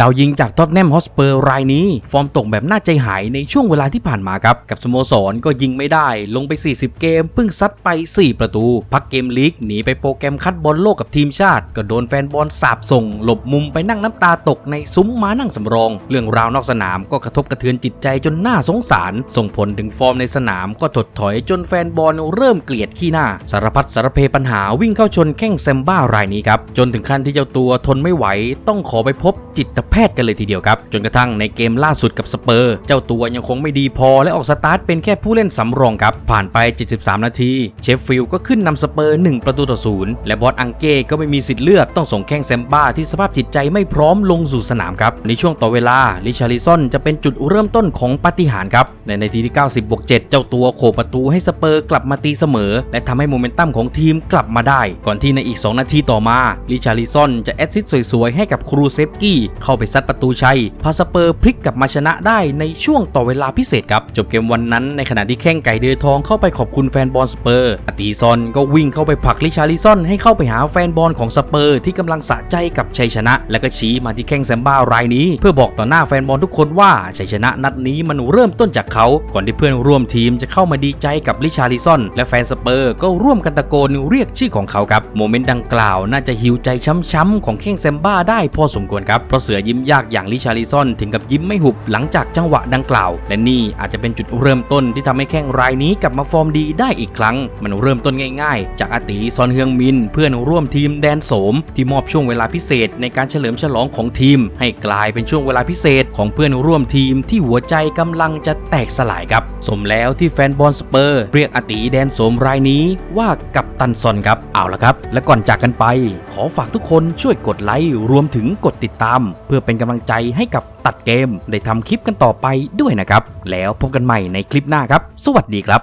ดาวยิงจากท็อตแนมฮอสเปอร์รายนี้ ฟอร์มตกแบบน่าใจหายในช่วงเวลาที่ผ่านมาครับ กับสโมสรก็ยิงไม่ได้ ลงไป 40 เกมเพิ่งซัดไป 4 ประตู พักเกมลีกหนีไปโปรแกรมคัดบอลโลกกับทีมชาติ ก็โดนแฟนบอลสาบส่ง หลบมุมไปนั่งน้ำตาตกในซุ้มม้านั่งสำรอง เรื่องราวนอกสนามก็กระทบกระเทือนจิตใจจนน่าสงสาร ส่งผลถึงฟอร์มในสนามก็ถดถอยจนแฟนบอลเริ่มเกลียดขี้หน้า สารพัดสารเพปัญหาวิ่งเข้าชนแข้งแซมบ้ารายนี้ครับจนถึงขั้นที่เจ้าตัวทนไม่ไหว ต้องขอไปพบจิตแพทย์กันเลยทีเดียวครับ จนกระทั่งในเกมล่าสุดกับสเปอร์ เจ้าตัวยังคงไม่ดีพอและออกสตาร์ทเป็นแค่ผู้เล่นสำรองครับ ผ่านไป 73 นาที เชฟฟิลด์ก็ขึ้นนำสเปอร์ 1 ประตูต่อศูนย์และบอสอังเก้ก็ไม่มีสิทธิ์เลือกต้องส่งแข้งแซมบ้าที่สภาพจิตใจไม่พร้อมลงสู่สนามครับ ในช่วงต่อเวลาลิชาริซอนจะเป็นจุดเริ่มต้นของปาฏิหาริย์ครับในนาทีที่ 90บวก7เจ้าตัวโขประตูให้สเปอร์กลับมาตีเสมอ และทำให้โมเมนตัมของทีมกลับมาได้ ก่อนที่ในอีก 2 นาทีต่อมาลิชาริซอนจะแอดซิสต์สวยๆ ให้กับครูเซฟกี้เข้าไปซัดประตูชัย พาสเปอร์พลิกกลับมาชนะได้ในช่วงต่อเวลาพิเศษครับ จบเกมวันนั้นในขณะที่แข้งไก่เดือทองเข้าไปขอบคุณแฟนบอลสเปอร์อติซอนก็วิ่งเข้าไปผลักลิชาริซอนให้เข้าไปหาแฟนบอลของสเปอร์ที่กำลังสะใจกับชัยชนะ และก็ชี้มาที่แข้งแซมบ้ารายนี้ เพื่อบอกต่อหน้าแฟนบอลทุกคนว่าชัยชนะนัดนี้มันเริ่มต้นจากเขาก่อนที่เพื่อนร่วมทีมจะเข้ามาดีใจกับลิชาริซอนและแฟนสเปอร์ก็ร่วมกันตะโกนเรียกชื่อของเขาครับโมเมนต์ดังกล่าว น่าจะฮิวใจช้ำๆของแข้งแซมบ้าได้พอสมควรครับเพราะเสือยิ้มยากอย่างลิชาริซอนถึงกับยิ้มไม่หุบหลังจากจังหวะดังกล่าว และนี่อาจจะเป็นจุดเริ่มต้นที่ทำให้แข้งรายนี้กลับมาฟอร์มดีได้อีกครั้ง มันเริ่มต้นง่ายๆ จากอาติซอนเฮืองมิน เพื่อนร่วมทีมแดนโสม ที่มอบช่วงเวลาพิเศษในการเฉลิมฉลองของทีม ให้กลายเป็นช่วงเวลาพิเศษของเพื่อนร่วมทีมที่หัวใจกำลังจะแตกสลายครับ สมแล้วที่แฟนบอลสเปอร์เรียกอาติแดนโสมรายนี้ว่ากับตันซอนครับเอาละครับ และก่อนจากกันไป ขอฝากทุกคนช่วยกดไลค์รวมถึงกดติดตามเพื่อเป็นกำลังใจให้กับตัดเกม ได้ทำคลิปกันต่อไปด้วยนะครับ แล้วพบกันใหม่ในคลิปหน้าครับ สวัสดีครับ